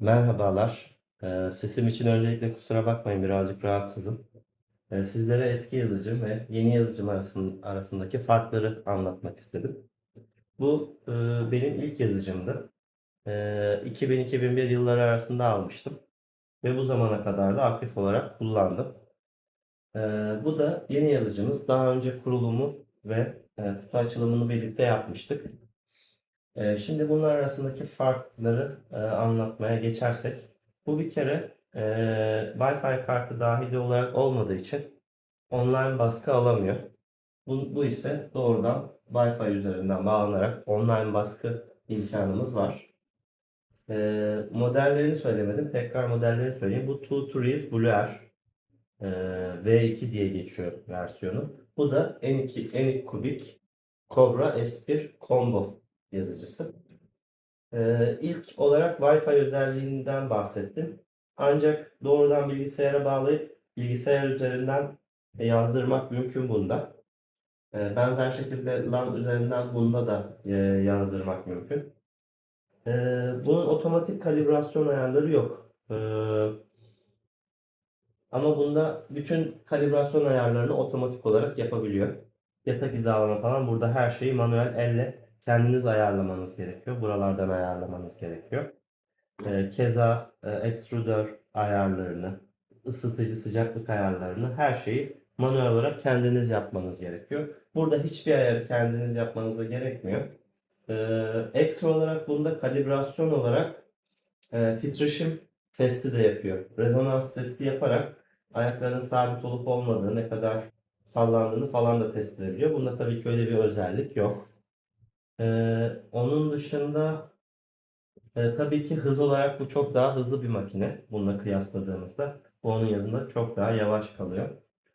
Merhabalar. Ee, sesim için öncelikle kusura bakmayın birazcık rahatsızım. Ee, sizlere eski yazıcım ve yeni yazıcım arasın- arasındaki farkları anlatmak istedim. Bu e, benim ilk yazıcımdı. Ee, 2000-2001 yılları arasında almıştım ve bu zamana kadar da aktif olarak kullandım. Ee, bu da yeni yazıcımız. Daha önce kurulumu ve e, kutu açılımını birlikte yapmıştık. Ee, Şimdi bunlar arasındaki farkları e, anlatmaya geçersek, bu bir kere e, Wi-Fi kartı dahili olarak olmadığı için online baskı alamıyor. Bu, bu ise doğrudan Wi-Fi üzerinden bağlanarak online baskı imkanımız var. E, modellerini söylemedim. Tekrar modellerini söyleyeyim. Bu Two Trees Blue Air e, V2 diye geçiyor versiyonu. Bu da N2, N2 Kubik Cobra S1 Combo yazıcısı. Ee, ilk olarak Wi-Fi özelliğinden bahsettim. Ancak doğrudan bilgisayara bağlayıp bilgisayar üzerinden yazdırmak mümkün bunda. Ee, benzer şekilde LAN üzerinden bunda da e, yazdırmak mümkün. Ee, bunun otomatik kalibrasyon ayarları yok. Ee, ama bunda bütün kalibrasyon ayarlarını otomatik olarak yapabiliyor. Yatak hizalama falan burada her şeyi manuel elle kendiniz ayarlamanız gerekiyor. Buralardan ayarlamanız gerekiyor. Ee, keza e, extruder ayarlarını, ısıtıcı sıcaklık ayarlarını her şeyi manuel olarak kendiniz yapmanız gerekiyor. Burada hiçbir ayarı kendiniz yapmanıza gerekmiyor. Ee, ekstra olarak bunda kalibrasyon olarak e, titreşim testi de yapıyor. Rezonans testi yaparak ayakların sabit olup olmadığı, ne kadar sallandığını falan da tespit edebiliyor. Bunda tabii ki öyle bir özellik yok. Ee, onun dışında e, tabii ki hız olarak bu çok daha hızlı bir makine. Bununla kıyasladığımızda bu onun yanında çok daha yavaş kalıyor.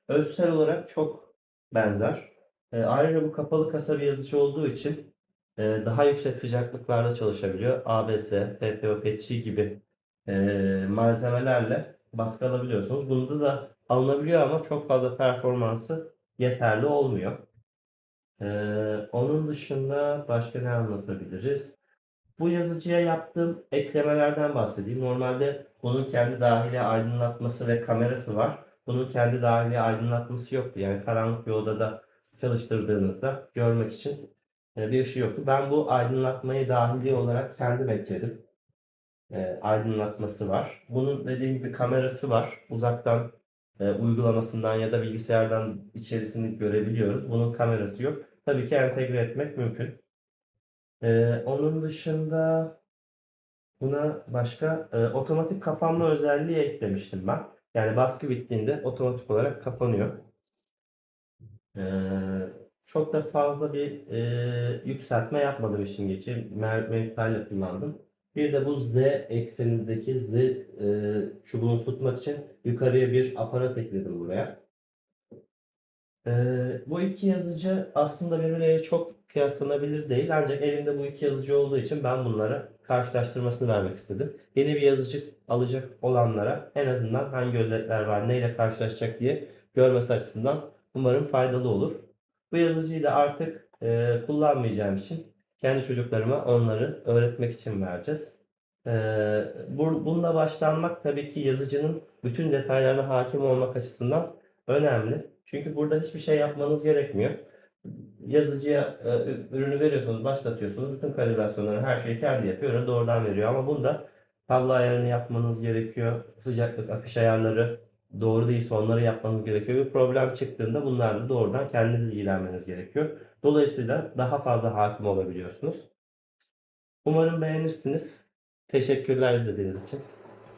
Ölçüsel olarak çok benzer. E, ayrıca bu kapalı kasa bir yazıcı olduğu için e, daha yüksek sıcaklıklarda çalışabiliyor. ABS, PETG gibi e, malzemelerle baskı alabiliyorsunuz. Bunda da alınabiliyor ama çok fazla performansı yeterli olmuyor. Ee, onun dışında başka ne anlatabiliriz? Bu yazıcıya yaptığım eklemelerden bahsedeyim. Normalde bunun kendi dahili aydınlatması ve kamerası var. Bunun kendi dahili aydınlatması yoktu. Yani karanlık bir odada çalıştırdığınızda görmek için e, bir ışığı yoktu. Ben bu aydınlatmayı dahili olarak kendim ekledim. E, aydınlatması var. Bunun dediğim gibi kamerası var. Uzaktan e, uygulamasından ya da bilgisayardan içerisini görebiliyoruz. Bunun kamerası yok. Tabii ki entegre etmek mümkün. E, onun dışında buna başka e, otomatik kapanma özelliği eklemiştim ben. Yani baskı bittiğinde otomatik olarak kapanıyor. E, çok da fazla bir e, yükseltme yapmadım işin geçi. Meritalle kullandım. Bir de bu Z eksenindeki Z e, çubuğunu tutmak için yukarıya bir aparat ekledim buraya. E, bu iki yazıcı aslında birbirleriyle çok kıyaslanabilir değil. Ancak elimde bu iki yazıcı olduğu için ben bunlara karşılaştırmasını vermek istedim. Yeni bir yazıcı alacak olanlara en azından hangi özellikler var, neyle karşılaşacak diye görmesi açısından umarım faydalı olur. Bu yazıcıyı da artık e, kullanmayacağım için kendi çocuklarıma onları öğretmek için vereceğiz. Ee, bu- bununla başlanmak tabii ki yazıcının bütün detaylarına hakim olmak açısından önemli. Çünkü burada hiçbir şey yapmanız gerekmiyor. Yazıcıya e, ürünü veriyorsunuz, başlatıyorsunuz. Bütün kalibrasyonları, her şeyi kendi yapıyor, öyle doğrudan veriyor. Ama bunda kablo ayarını yapmanız gerekiyor. Sıcaklık, akış ayarları doğru değilse onları yapmanız gerekiyor. Bir problem çıktığında bunlarla doğrudan kendiniz ilgilenmeniz gerekiyor. Dolayısıyla daha fazla hakim olabiliyorsunuz. Umarım beğenirsiniz. Teşekkürler izlediğiniz için.